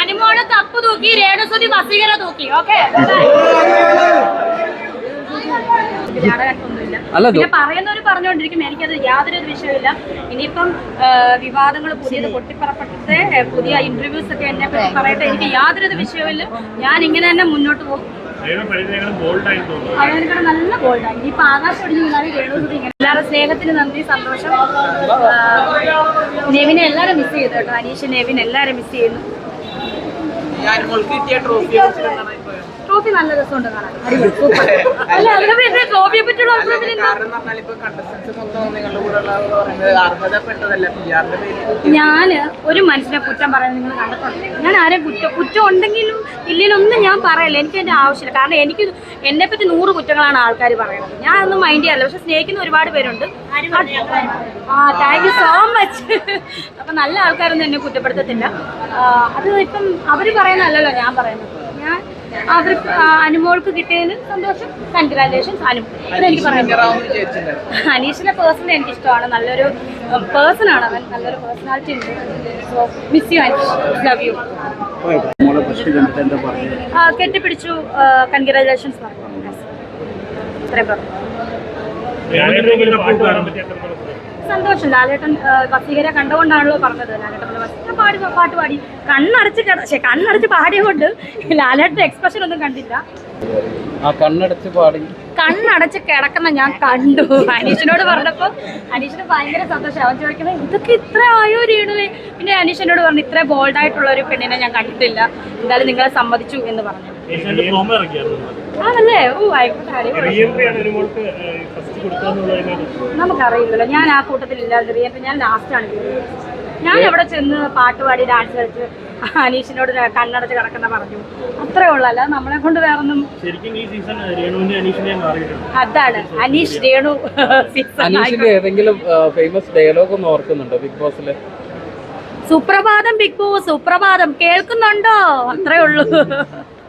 അനുമോൾ തപ്പ് തൂക്കി രേണുസുതി വസീകര തൂക്കി. ഓക്കെ പിന്നെ പറയുന്നവര് പറഞ്ഞുകൊണ്ടിരിക്കും എനിക്കത് യാതൊരു വിഷയമില്ല ഇനിയിപ്പം വിവാദങ്ങൾ പുതിയത് പൊട്ടിപ്പറപ്പെട്ടിട്ട് പുതിയ ഇന്റർവ്യൂസ് ഒക്കെ എന്നെ പറയട്ടെ എനിക്ക് യാതൊരു വിഷയമില്ല ഞാൻ ഇങ്ങനെ തന്നെ മുന്നോട്ട് പോകും. അവനൊക്കെ നല്ല ബോൾഡ് ഇനിയിപ്പോ ആകാശം ഒടിഞ്ഞു വീണാലും രേണുസുതി ഇങ്ങനെ എല്ലാവരുടെ സ്നേഹത്തിന് നന്ദി സന്തോഷം. നെവിനെ എല്ലാവരും മിസ് ചെയ്തു കേട്ടോ. അനീഷ് നെവിൻ എല്ലാവരും മിസ് ചെയ്യുന്നു. കിട്ടിയ എന്താണ് അഭിപ്രായം? ട്രോഫി നല്ല രസമുണ്ട് കാണാൻ. അല്ല അതിനെ ട്രോഫിയെ പറ്റിയുള്ള ഞാൻ ഒരു മനുഷ്യനെ കുറ്റം പറയാൻ നിങ്ങൾ കണ്ടിട്ടുണ്ട്? ഞാൻ ആരെയും കുറ്റം കുറ്റം ഉണ്ടെങ്കിലും ഇല്ലെങ്കിലും ഒന്നും ഞാൻ പറയല്ല. എനിക്ക് എന്റെ ആവശ്യമില്ല. കാരണം എനിക്ക് എന്നെ പറ്റി നൂറ് കുറ്റങ്ങളാണ് ആൾക്കാർ പറയുന്നത്. ഞാൻ ഒന്നും മൈൻഡ് ചെയ്യാറില്ല. പക്ഷെ സ്നേഹിക്കുന്ന ഒരുപാട് പേരുണ്ട്. ആ താങ്ക് യു സോ മച്ച് അപ്പൊ നല്ല ആൾക്കാരൊന്നും എന്നെ കുറ്റപ്പെടുത്തത്തില്ല. അത് ഇപ്പം അവർ പറയുന്നതല്ലല്ലോ ഞാൻ പറയുന്നത്. ഞാൻ അവർ അനുമോൾക്ക് കിട്ടിയതിന് സന്തോഷം. കൺഗ്രാലേഷൻസ് അനു. എനിക്ക് പറയാൻ അനീഷിന്റെ പേഴ്സൺ അനീഷിനെ എനിക്ക് ഇഷ്ടമാണ് നല്ലൊരു പേഴ്സൺ ആണ് അവൻ. നല്ലൊരു പേഴ്സണാലിറ്റി ഉണ്ട്. So miss you Aneesh. Love you കെട്ടിപ്പിടിച്ചു. കൺഗ്രാജുലേഷൻസ് പറഞ്ഞു. ഇത്രയും പറഞ്ഞു സന്തോഷം. ലാലേട്ടൻ വസീകരെ കണ്ടുകൊണ്ടാണല്ലോ പറഞ്ഞത്. ലാലേട്ടൻ പാടി പാട്ട് പാടി. കണ്ണടച്ച് പക്ഷേ കണ്ണടച്ച് പാടിയതുകൊണ്ട് ലാലേട്ടൻ എക്സ്പ്രഷൻ ഒന്നും കണ്ടില്ല. ആ കണ്ണടച്ച് പാടി. കണ്ണടച്ച് കിടക്കുന്ന ഞാൻ കണ്ടു. അനീഷിനോട് പറഞ്ഞപ്പോ അനീഷിന് ഭയങ്കര സന്തോഷം. അവൻ ചോദിക്കുന്നത് ഇതൊക്കെ ഇത്ര ആയോ രീണുവേ? പിന്നെ അനീഷിനോട് പറഞ്ഞു ഇത്ര ബോൾഡ് ആയിട്ടുള്ള ഒരു പെണ്ണിനെ ഞാൻ കണ്ടിട്ടില്ല. എന്തായാലും നിങ്ങളെ സമ്മതിച്ചു എന്ന് പറഞ്ഞു. ആണല്ലേ? ഓ ആയിക്കോട്ടെ. നമുക്കറിയില്ലല്ലോ. ഞാൻ ആ കൂട്ടത്തിൽ ഇല്ലാതെ റിയപ്പ് ഞാൻ ലാസ്റ്റ് ആണ് ഞാൻ അവിടെ ചെന്ന് പാട്ടുപാടി ഡാൻസ് കളിച്ച് അനീഷിനോട് കണ്ണടച്ച് കിടക്കുന്ന പറഞ്ഞു. അത്രേ ഉള്ളൂ. അല്ലാതെ നമ്മളെ കൊണ്ട് വേറൊന്നും അതാണ്. അനീഷ് രേണു അനീഷിന്റെ ഏതെങ്കിലും ഫേമസ് ഡയലോഗ് ഒന്ന് ഓർക്കുന്നുണ്ടോ ബിഗ് ബോസിലെ സുപ്രഭാതം ബിഗ് ബോസ് സുപ്രഭാതം. കേൾക്കുന്നുണ്ടോ? അത്രേ ഉള്ളൂ.